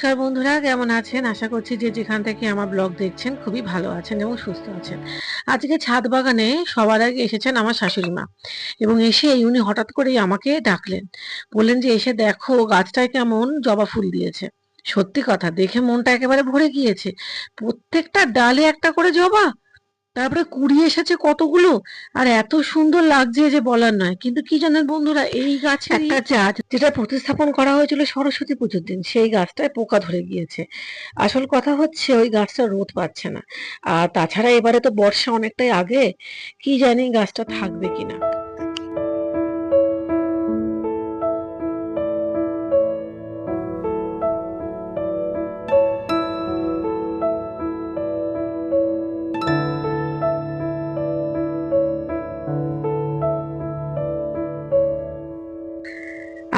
নমস্কার বন্ধুরা, কেমন আছেন? আশা করছি যে যেখান থেকে আমার ব্লগ দেখছেন খুবই ভালো আছেন এবং সুস্থ আছেন। আজকে ছাদ বাগানে সবার আগে এসেছেন আমার শাশুড়ি মা এবং এসে উনি হঠাৎ করেই আমাকে ডাকলেন। বললেন যে, এসে দেখো গাছটায় কেমন জবা ফুল দিয়েছে। সত্যি কথা, দেখে মনটা একেবারে ভরে গিয়েছে। প্রত্যেকটা ডালে একটা করে জবা তারপরে কুড়ি এসেছে কতগুলো? আর এত সুন্দর লাগছে যে বলার নয়। কিন্তু কি জানেন বন্ধুরা, এই গাছে একটা গাছ যেটা প্রতিস্থাপন করা হয়েছিল সরস্বতী পুজোর দিন, সেই গাছটায় পোকা ধরে গিয়েছে। আসল কথা হচ্ছে ওই গাছটা রোদ পাচ্ছে না। আর তাছাড়া এবারে তো বর্ষা অনেকটাই আগে। কি জানি গাছটা থাকবে কিনা।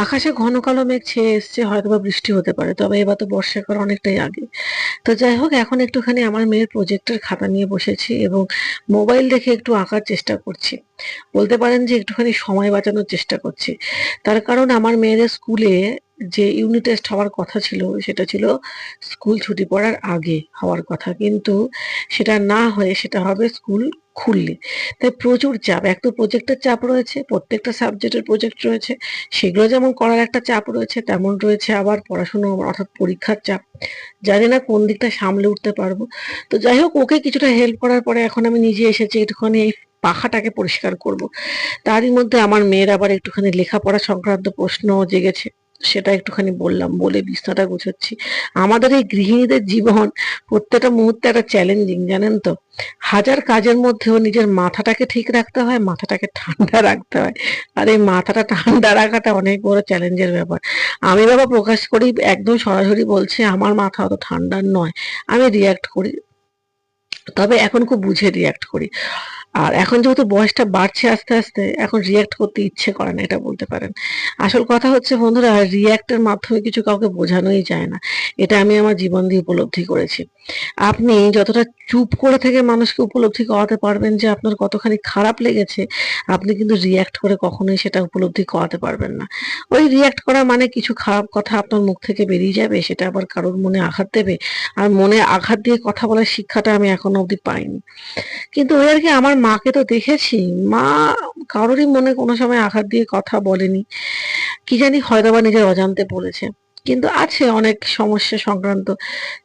আকাশে ঘন কালো মেঘ ছেয়ে এসছে হয়তো বা বৃষ্টি হতে পারে, তবে এবার তো বর্ষাকাল অনেকটাই আগে। তো যাই হোক, এখন একটুখানি আমার মেয়ের প্রজেক্টের খাতা নিয়ে বসেছি এবং মোবাইল দেখে একটু আঁকার চেষ্টা করছি। বলতে পারেন যে একটুখানি সময় বাঁচানোর চেষ্টা করছি। তার কারণ আমার মেয়েদের স্কুলে যে ইউনিট টেস্ট হওয়ার কথা ছিল, সেটা ছিল স্কুল ছুটি পড়ার আগে হওয়ার কথা। কিন্তু সেটা না হয়ে, সেটা হবে স্কুল খুললে। তাই প্রচুর চাপ। এক তো প্রজেক্টের চাপ রয়েছে, প্রত্যেকটা সাবজেক্টের প্রজেক্ট রয়েছে। সেগুলো যেমন করার একটা চাপ রয়েছে, তেমন রয়েছে আবার পড়াশুনো অর্থাৎ পরীক্ষার চাপ। জানি না কোন দিকটা সামলে উঠতে পারব। তো যাই হোক, ওকে কিছুটা হেল্প করার পরে এখন আমি নিজে এসেছি, একটুখানি এই পাখাটাকে পরিষ্কার করব। তারই মধ্যে আমার মেয়ের আবার একটুখানি লেখাপড়া সংক্রান্ত প্রশ্ন জেগেছে। সেটা একটুখানি বললাম, বলে বিছনাটা গুছোচ্ছি। আমাদের এই গৃহিণীদের জীবন প্রত্যেকটা মুহূর্তে একটা চ্যালেঞ্জিং জানেন তো? হাজার কাজের মধ্যেও নিজের মাথাটাকে ঠিক রাখতে হয়, মাথাটাকে ঠান্ডা রাখতে হয়। আর এই মাথাটা ঠান্ডা রাখাটা অনেক বড় চ্যালেঞ্জের ব্যাপার। আমি বাবা প্রকাশ করি, একদম সরাসরি বলছে, আমার মাথা অত ঠান্ডা নয়। আমি রিয়াক্ট করি। তবে এখন খুব বুঝে রিয়াক্ট করি। আর এখন যেহেতু বয়সটা বাড়ছে আস্তে আস্তে, এখন রিয়াক্ট করতে ইচ্ছে করে না, এটা বলতে পারেন। আসল কথা হচ্ছে বন্ধুরা রিয়াক্টের মাধ্যমে কিছু কাউকে বোঝানোই যায় না। এটা আমি আমার জীবন দিয়ে উপলব্ধি করেছি। আপনি যতটা চুপ করে থেকে মানুষকে উপলব্ধি করাতে পারবেন যে আপনার কতখানি খারাপ লেগেছে, আপনি কিন্তু রিয়াক্ট করে কখনোই সেটা উপলব্ধি করাতে পারবেন না। ওই রিয়াক্ট করা মানে কিছু খারাপ কথা আপনার মুখ থেকে বেরিয়ে যাবে, সেটা আবার কারোর মনে আঘাত দেবে। আর মনে আঘাত দিয়ে কথা বলার শিক্ষাটা আমি এখনও অবধি পাইনি। কিন্তু ওই আর কি আমার মাকে তো দেখেছি। মা কারোরই মনে কোনো সময় আঘাত দিয়ে কথা বলেনি। কি জানি হয়তো বা নিজের অজান্তে বলেছে। কিন্তু আছে অনেক সমস্যা সংক্রান্ত।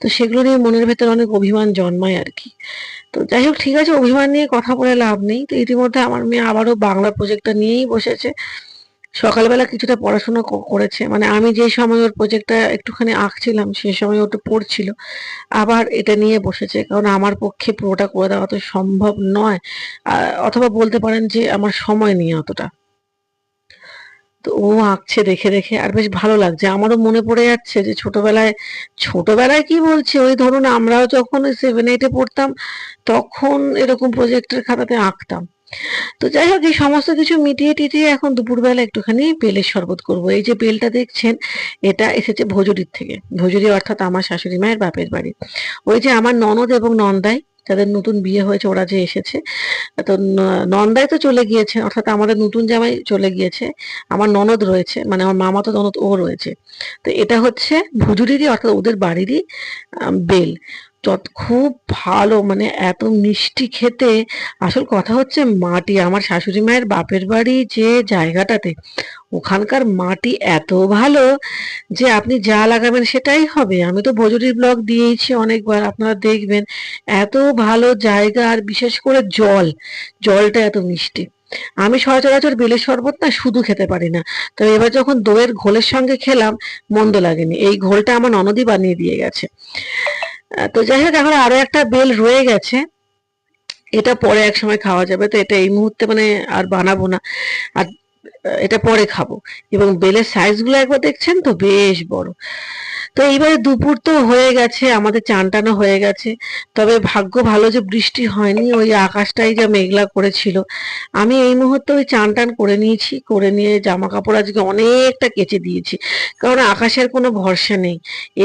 তো সেগুলো নিয়ে মনের ভেতরে অনেক অভিমান জন্মায় আর কি। তো যাই হোক, ঠিক আছে, অভিমান নিয়ে কথা বলে লাভ নেই। তো ইতিমধ্যে আমার মেয়ে আবারও বাংলা প্রজেক্টটা নিয়েই বসেছে। সকালবেলা কিছুটা পড়াশোনা করেছে। মানে আমি যে সময় ওর প্রজেক্টটা একটুখানি আঁকছিলাম সেই সময় ওটা পড়ছিল। আবার এটা নিয়ে বসেছে। কারণ আমার পক্ষে পুরোটা করে দেওয়া তো সম্ভব নয়। অথবা বলতে পারেন যে আমার সময় নিয়ে অতটা। তো ও আঁকছে দেখে দেখে, আর বেশ ভালো লাগছে। আমারও মনে পড়ে যাচ্ছে যে ছোটবেলায় ছোটবেলায় কি বলছি? ওই ধরুন আমরাও যখন সেভেন এইটে পড়তাম, তখন এরকম প্রজেক্টের খাতাতে আঁকতাম। তো যাই হোক, এই সমস্ত কিছু মিটিয়ে টিটিয়ে এখন দুপুরবেলা একটুখানি বেলের শরবত করব। এই যে বেলটা দেখছেন, এটা এসেছে ভজুরির থেকে। ভজুরি অর্থাৎ আমার শাশুড়ি মায়ের বাপের বাড়ি। ওই যে আমার ননদ এবং নন্দাই, যাদের নতুন বিয়ে হয়েছে, ওরা যে এসেছে, তো নন্দাই তো চলে গিয়েছে, অর্থাৎ আমাদের নতুন জামাই চলে গিয়েছে, আমার ননদ রয়েছে মানে আমার মামা তো ননদ ও রয়েছে। তো এটা হচ্ছে ভুজুরিরই, অর্থাৎ ওদের বাড়িরই বেল। যত খুব ভালো মানে এত মিষ্টি খেতে। আসল কথা হচ্ছে মাটি। আমার শাশুড়ি মায়ের বাপের বাড়ি যে জায়গাটাতে, ওখানকার মাটি এত ভালো যে আপনি যা লাগাবেন সেটাই হবে। আমি তো ভজুরির ব্লগ দিয়েইছি অনেকবার, আপনারা দেখবেন। এত ভালো জায়গা, আর বিশেষ করে জল। জলটা এত মিষ্টি। আমি সচরাচর বেলের শরবত না শুধু খেতে পারি না। তো এবার যখন দইয়ের ঘোলের সঙ্গে খেলাম, মন্দ লাগেনি। এই ঘোলটা আমার ননদই বানিয়ে দিয়ে গেছে। তো যাই হোক, এখন আরও একটা বেল রয়ে গেছে। এটা পরে এক সময় খাওয়া যাবে। তো এটা এই মুহূর্তে মানে আর বানাবো না। আর এটা পরে খাব। এবং বেলের সাইজগুলো একবার দেখছেন তো? বেশ বড়। তো এইবারে দুপুর তো হয়ে গেছে। আমাদের চান টানো হয়ে গেছে। তবে ভাগ্য ভালো যে বৃষ্টি হয়নি। ওই আকাশটাই যা মেঘলা করেছিল। আমি এই মুহূর্তে ওই চান টান করে নিয়েছি। করে নিয়ে জামা কাপড় আজকে অনেকটা কেচে দিয়েছি। কারণ আকাশের কোনো ভরসা নেই।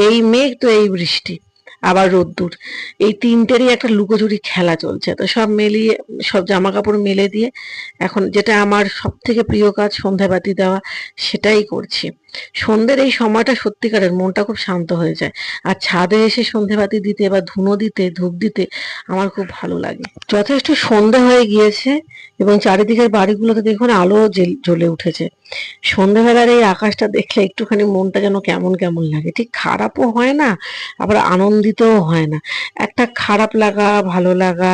এই মেঘ তো এই বৃষ্টি। আবার রোদ্দুর। এই তিনটেরই একটা লুকোচুরি খেলা চলছে। তো সব মেলিয়ে, সব জামা কাপড় মেলে দিয়ে এখন যেটা আমার সব থেকে প্রিয় কাজ সন্ধ্যাবাতি দেওয়া, সেটাই করছি। সন্ধ্যের এই সময়টা সত্যিকারের মনটা খুব শান্ত হয়ে যায়। আর ছাদে এসে সন্ধেবাতি দিতে বা ধুনো দিতে, ধূপ দিতে আমার খুব ভালো লাগে। যথেষ্ট সন্ধে হয়ে গিয়েছে এবং চারিদিকের বাড়িগুলোতে দেখুন আলো জ্বলে উঠেছে। সন্ধ্যেবেলার এই আকাশটা দেখলে একটুখানি মনটা যেন কেমন কেমন লাগে। ঠিক খারাপও হয় না, আবার আনন্দিতও হয় না। একটা খারাপ লাগা, ভালো লাগা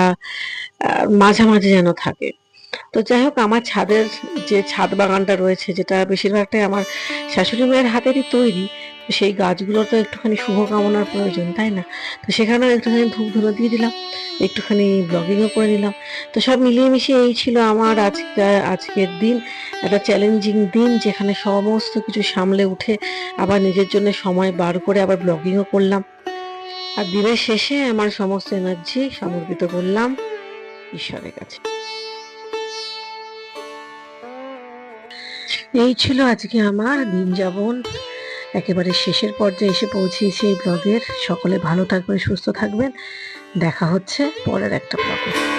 মাঝামাঝি যেন থাকে। তো যাই হোক, আমার ছাদের যে ছাদ বাগানটা রয়েছে, যেটা বেশিরভাগটাই আমার শাশুড়ি মায়ের হাতেরই তৈরি, তো সেই গাছগুলোর তো একটুখানি শুভকামনার প্রয়োজন, তাই না? তো সেখানেও একটুখানি ধূপ ধুলো দিয়ে দিলাম, একটুখানি ব্লগিংও করে নিলাম। তো সব মিলিয়ে মিশিয়ে এই ছিল আমার আজকে, আজকের দিন, একটা চ্যালেঞ্জিং দিন, যেখানে সমস্ত কিছু সামলে উঠে আবার নিজের জন্য সময় বার করে আবার ব্লগিংও করলাম। আর দিনের শেষে আমার সমস্ত এনার্জি সমর্পিত করলাম, ঈশ্বরের কাছে। এই ছিল আজকে আমার দিন যাপন। একেবারে শেষের পর্যায়ে এসে পৌঁছেছি এই ব্লগের সকলে ভালো থাকবেন, সুস্থ থাকবেন। দেখা হচ্ছে পরের একটা ব্লগে